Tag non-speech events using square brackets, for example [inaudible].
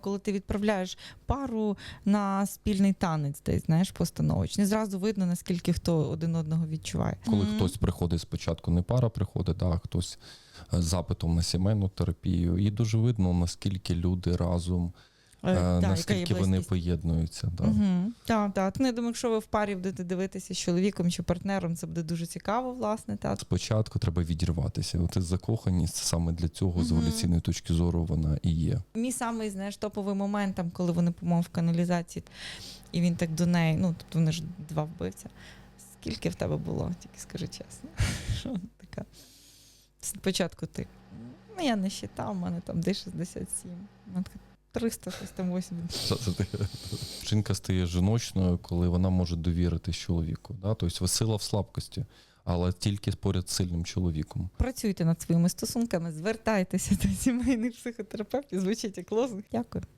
Коли ти відправляєш пару на спільний танець, десь знаєш, постановочний, зразу видно, наскільки хто один одного відчуває. Коли Мгм. хтось приходить спочатку, не пара приходить, а хтось е, з запитом на сімейну терапію. І дуже видно, наскільки люди разом, Е, е, є наскільки вони близькість. поєднуються. Да. Угу. Так, так. Ну, я думаю, якщо ви в парі будете дивитися з чоловіком чи партнером, це буде дуже цікаво, власне. Так. Спочатку треба відірватися. От закоханість саме для цього, з еволюційної точки зору, вона і є. Мій самий знаєш, топовий момент, там, коли вони помов в каналізації, і він так до неї, ну, тут вони ж два вбивця. Скільки в тебе було? Тільки скажи чесно. [laughs] Що така? Спочатку ти. Ну, я не считав, у мене там десь 67. Вона така 300, щось там 80. Жінка стає жіночною, коли вона може довірити чоловіку. Да? Тобто сила в слабкості, але тільки поряд з сильним чоловіком. Працюйте над своїми стосунками, звертайтеся до сімейних психотерапевтів, звучить як лозунг. Дякую.